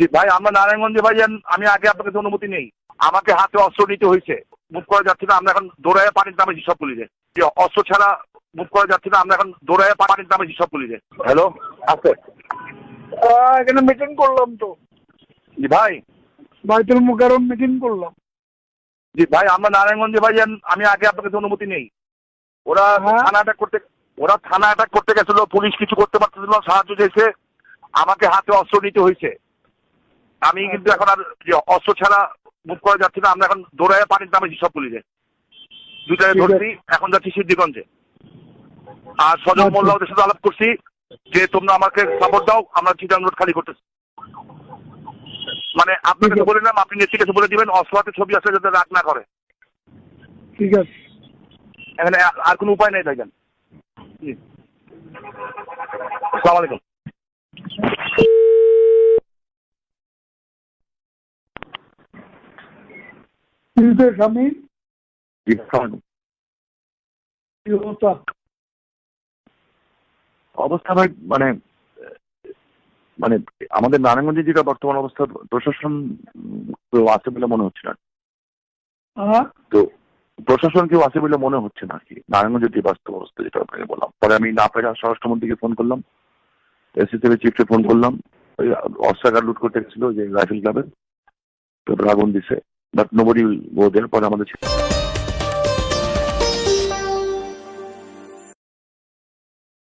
জি ভাই আমরা নারায়ণগঞ্জে ভাই আমি আগে আপনার কাছে অনুমতি নেই। আমাকে হাতে অস্ত্র নিতে হয়েছে। মুভ করা যাচ্ছে না আমরা এখন দৌড়ায় পানির দামে সব পুলিশে যে অস্ত্র ছাড়া মুভ করা যাচ্ছে না আমরা এখন দৌড়ায় পানির দামে সব পুলিশে হ্যালো? আছে। এখানে মিটিং করলাম তো। জি ভাই। বাইতুল মুকাররম মিটিং করলাম। জি ভাই আমরা নারায়ণগঞ্জে ভাই আমি আগে আপনার কাছে অনুমতি নেই। ওরা হ্যাঁ? থানা অ্যাটাক করতে ওরা থানা অ্যাটাক করতে গেছিল পুলিশ কিছু করতে পারতেছিল সাহায্য চাইছে। আমাকে হাতে অস্ত্র নিতে হয়েছে। আমি কিন্তু এখন আর যে অস্ত্র ছাড়া মুভ করা যাচ্ছে না আমরা এখন দৌড়ায় পানির দামে সব পুলিশে আছে। ধরছি এখন যাচ্ছি সিদ্ধিগঞ্জে। আর সজল আচ্ছা। মোল্লা ওদের সাথে আলাপ করছি যে তোমরা আমাকে সাপোর্ট দাও আমরা চিটাং রোড খালি করতেছি। মানে আপনাকে বলে নাম আপনি নেত্রীর কাছে বলে দিবেন অস্ত্র হাতে ছবি আসলে যাতে রাগ না করে। ঠিক আছে। এখানে আর- কোনো উপায় নেই জি। আসসালামু আলাইকুম। স্বামী জি আসসালামু আলাইকুম। কি অবস্থা অবস্থা ভাই মানে মানে আমাদের নারায়ণগঞ্জে যেটা বর্তমান অবস্থা প্রশাসন কেউ আছে বলে মনে হচ্ছে না। তো প্রশাসন কেউ আছে বলে মনে হচ্ছে না কি নারায়ণগঞ্জের যে বাস্তব অবস্থা যেটা আপনাকে বললাম। পরে আমি না পেরে স্বরাষ্ট্রমন্ত্রীকে ফোন করলাম এসিসিবি চিফকে ফোন করলাম ওই অস্ত্রাগার লুট করতে গেছিল যে রাইফেল ক্লাবের তো আগুন দিছে। বাট নোবডি গো দেয়ার পরে আমাদের